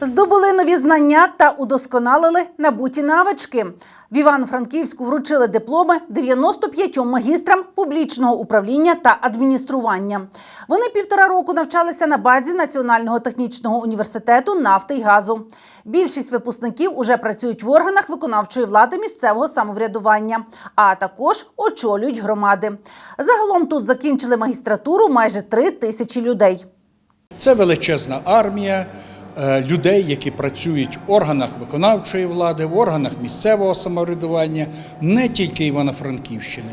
Здобули нові знання та удосконалили набуті навички. В Івано-Франківську вручили дипломи 95 магістрам публічного управління та адміністрування. Вони півтора року навчалися на базі Національного технічного університету нафти й газу. Більшість випускників уже працюють в органах виконавчої влади місцевого самоврядування, а також очолюють громади. Загалом тут закінчили магістратуру майже три тисячі людей. Це величезна армія людей, які працюють в органах виконавчої влади, в органах місцевого самоврядування, не тільки Івано-Франківщини,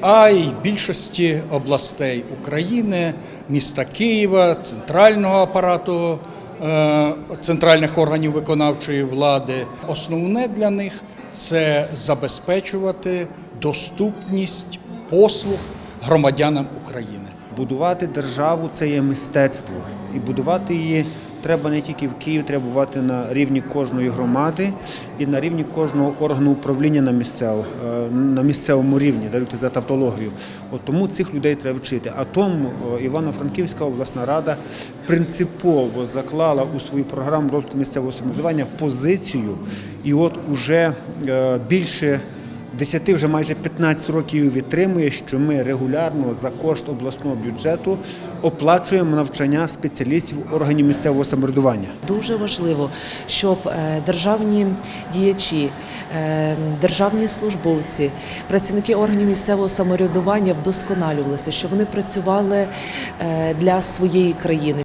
а й більшості областей України, міста Києва, центрального апарату. е, Центральних органів виконавчої влади основне для них це забезпечувати доступність послуг громадянам України. Будувати державу це є мистецтво. І будувати її треба не тільки в Києві, треба будувати на рівні кожної громади і на рівні кожного органу управління на місцевому, на місцевому рівні, даруйте за тавтологію. От тому цих людей треба вчити. А тому Івано-Франківська обласна рада принципово заклала у свою програму розвитку місцевого самоврядування позицію, і от уже е, більше 10 вже майже 15 років відтримує, що ми регулярно за кошт обласного бюджету оплачуємо навчання спеціалістів органів місцевого самоврядування. Дуже важливо, щоб е, державні діячі, е, державні службовці, працівники органів місцевого самоврядування вдосконалювалися, щоб вони працювали е, для своєї країни.